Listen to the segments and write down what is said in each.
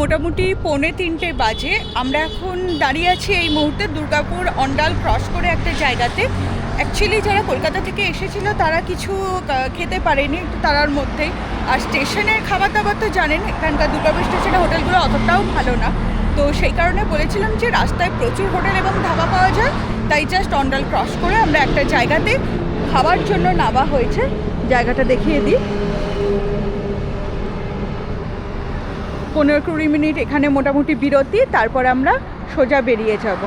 মোটামুটি পৌনে তিনটে বাজে। আমরা এখন দাঁড়িয়ে আছি এই মুহূর্তে দুর্গাপুর অন্ডাল ক্রস করে একটা জায়গাতে। অ্যাকচুয়ালি যারা কলকাতা থেকে এসেছিল, তারা কিছু খেতে পারেনি, একটু তারার মধ্যেই আর স্টেশনের খাবার দাবার তো জানেন, এখানকার দুর্গাপুর স্টেশনের হোটেলগুলো অতটাও ভালো না। তো সেই কারণে বলেছিলাম যে রাস্তায় প্রচুর হোটেল এবং ধাবা পাওয়া যায়। তাই জাস্ট অন্ডাল ক্রস করে আমরা একটা জায়গাতে খাওয়ার জন্য নামা হয়েছে। জায়গাটা দেখিয়ে দিই। পনেরো কুড়ি মিনিট এখানে মোটামুটি বিরতি, তারপর আমরা সোজা বেরিয়ে যাব।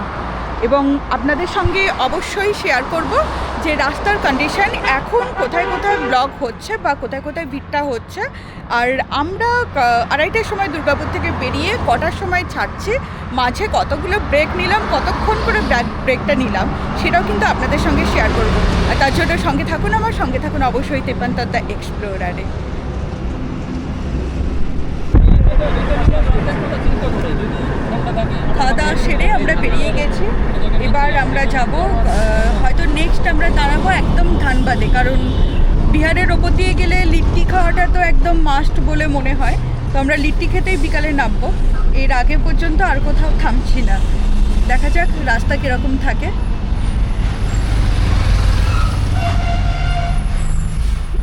এবং আপনাদের সঙ্গে অবশ্যই শেয়ার করব যে রাস্তার কন্ডিশন এখন কোথায় কোথায় ব্লক হচ্ছে বা কোথায় কোথায় ভিড়টা হচ্ছে। আর আমরা আড়াইটার সময় দুর্গাপুর থেকে বেরিয়ে কটার সময় ছাড়ছি, মাঝে কতগুলো ব্রেক নিলাম, কতক্ষণ করে ব্রেকটা নিলাম, সেটাও কিন্তু আপনাদের সঙ্গে শেয়ার করব। আর তার জন্য সঙ্গে থাকুন আমার, সঙ্গে থাকুন অবশ্যই তেপান্তর দ্য এক্সপ্লোরারে যাব হয়তো নেক্সট আমরা দাঁড়াবো একদম ধানবাদে কারণ বিহারের ওপর দিয়ে গেলে লিট্টি খাওয়াটা তো একদম মাস্ট বলে মনে হয়। তো আমরা লিট্টি খেতেই বিকালে নামবো। এর আগে পর্যন্ত আর কোথাও থামছি না। দেখা যাক রাস্তা কীরকম থাকে।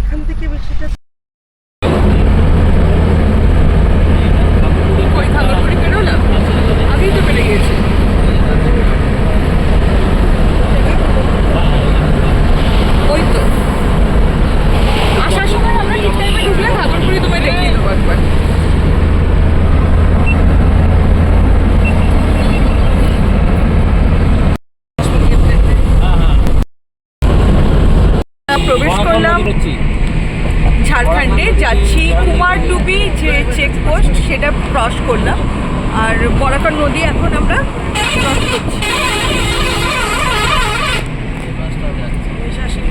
এখান থেকে বেশিটা প্রবেশ করলাম। ঝাড়খণ্ডে যাচ্ছি। কুমারডুবি যে চেকপোস্ট সেটা ক্রস করলাম। আর বরাকর নদী এখন আমরা ক্রস করছি।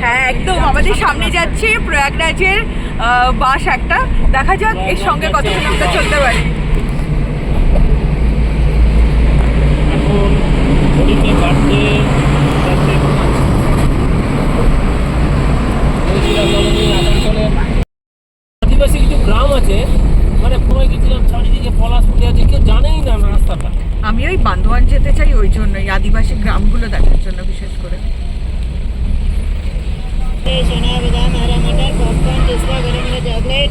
হ্যাঁ একদম আমাদের সামনে যাচ্ছে প্রয়াগরাজের বাস একটা। দেখা যাক এর সঙ্গে কতক্ষণ আমরা চলতে পারি। এখন বাড়তে চারটে পাঁচ। বলছিলাম আমাদের আসানসোলে আদিবাসী কিছু গ্রাম আছে মানে পুরো গেছিলাম চারিদিকে পলাশ ফুটে আছে কেউ জানেই না রাস্তাটা। আমি ওই বান্দোয়ান যেতে চাই ওই জন্যই আদিবাসী গ্রামগুলো দেখার জন্য বিশেষ করে। সোনা বাদাম আর মটর পপকর্ন টেসলা গরম মানে চকলেট।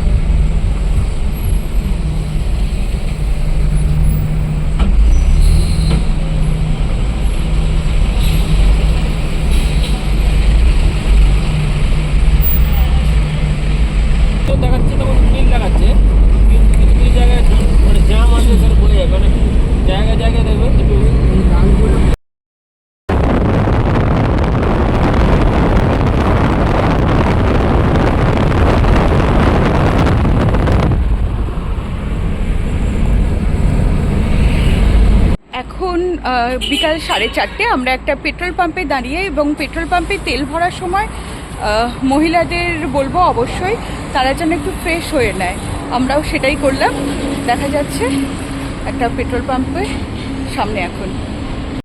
এখন বিকাল সাড়ে চারটে আমরা একটা পেট্রোল পাম্পে দাঁড়িয়ে এবং পেট্রোল পাম্পে তেল ভরার সময় মহিলাদের বলব অবশ্যই তারা যেন একটু ফ্রেশ হয়ে নেয়। আমরাও সেটাই করলাম। দেখা যাচ্ছে। একটা পেট্রোল পাম্পের সামনে এখন।